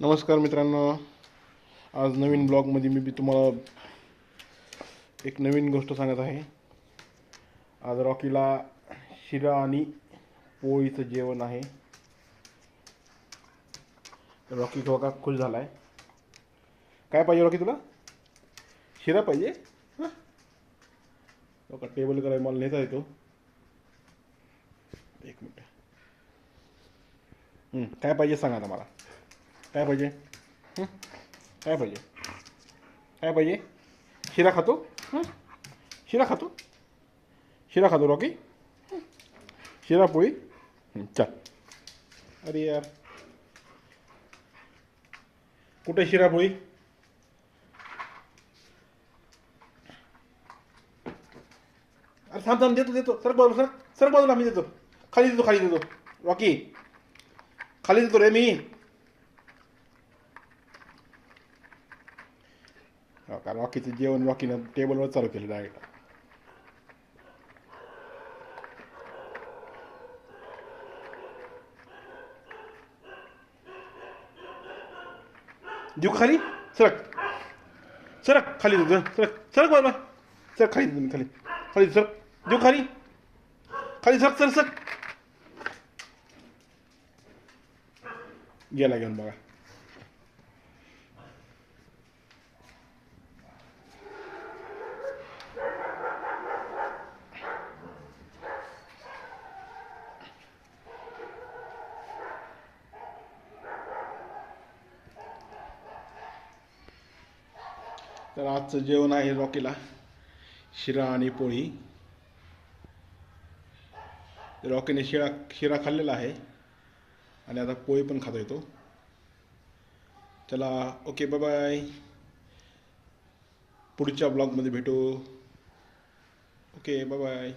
नमस्कार मित्रांनो. आज नवीन ब्लॉगमध्ये मी बी तुम्हाला एक नवीन गोष्ट सांगत आहे. आज रॉकीला शिरा आणि पोळीचं जेवण आहे. रॉकी बघा खुश झाला आहे काय पाहिजे रॉकी तुला? शिरा पाहिजे? हां? टेबल करायला मला नेता येतो. एक मिनिट. काय पाहिजे सांगा आता मला. काय पाहिजे काय पाहिजे काय पाहिजे शिरा खातो शिरा खातो शिरा खातो रॉकी शिरा पोळी चल अरे यार कुठे शिरा पोळी अरे थांब थांब देतो देतो. सर बाजू सर सर बाजूला मी देतो. खाली देतो खाली देतो. रॉकी खाली देतो रे मी. हो का रॉकीचं जेवण रॉकीनं टेबलवर चालू केलं डायरेक्ट देऊ खाली? सरक. सरक खाली देतो सरक. सरक बाजूला सरक खाली देतो खाली. खाली सरक. देऊ खाली. खाली सरक सर सर गेला घेऊन बघा. तर आजचं जेवण आहे रॉकीला. शिरा आणि पोळी. रॉकीने शिरा शिरा खाल्लेला आहे. आणि आता पोळी पण खातो येतो. चला ओके बाय बाय पुढच्या ब्लॉगमध्ये भेटू. Okay bye bye